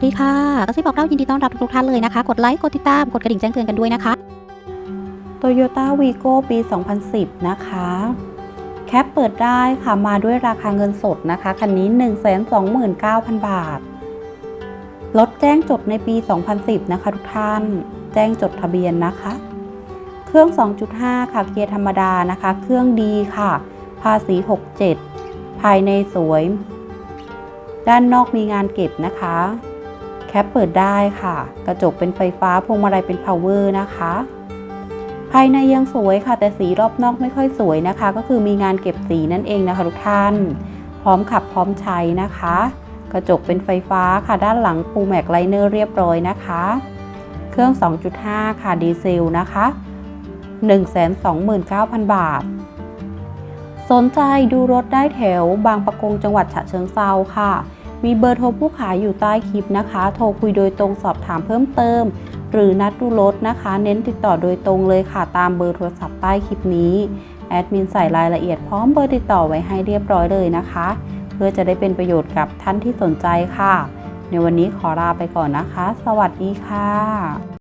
วัสดีค่ะกระซิบบอกเล่ายินดีต้อนรับทุกท่านเลยนะคะ กดไลค์กดติดตามกดกระดิ่งแจ้งเตือนกันด้วยนะคะ Toyota Vigo ปี 2010 นะคะ แคปเปิดได้ค่ะมาด้วยราคาเงินสดนะคะคันนี้ 129,000 บาทรถแจ้งจดในปี 2010 นะคะ ทุกท่าน แจ้งจดทะเบียนนะคะ เครื่อง 2.5 ค่ะเกียร์ธรรมดานะคะ เครื่องดีค่ะ ภาษี 67 ภายในสวย ด้านนอกมีงานเก็บนะคะ แคปเปิดได้ค่ะ กระจกเป็นไฟฟ้าพวงมาลัยเป็น power นะคะ ภายในยังสวยค่ะ แต่สีรอบนอกไม่ค่อยสวยนะคะ ก็คือมีงานเก็บสีนั่นเองนะคะทุกท่าน พร้อมขับพร้อมใช้นะคะ กระจกเป็นไฟฟ้าค่ะด้านหลังปูแม็กไลเนอร์เรียบร้อยนะคะ เครื่อง 2.5 ค่ะดีเซลนะคะ129,000 บาท สนใจดูรถได้แถวบางประกงจังหวัดฉะเชิงเซาค่ะ มีเบอร์โทรผู้ขายอยู่ใต้คลิปนะคะ โทรคุยโดยตรงสอบถามเพิ่มเติม หรือนัดดูรถนะคะ เน้นติดต่อโดยตรงเลยค่ะ ตามเบอร์โทรศัพท์ใต้คลิปนี้ แอดมินใส่รายละเอียดพร้อมเบอร์ติดต่อไว้ให้เรียบร้อยเลยนะคะ เพื่อจะได้เป็นประโยชน์กับท่านที่สนใจค่ะ ในวันนี้ขอลาไปก่อนนะคะ สวัสดีค่ะ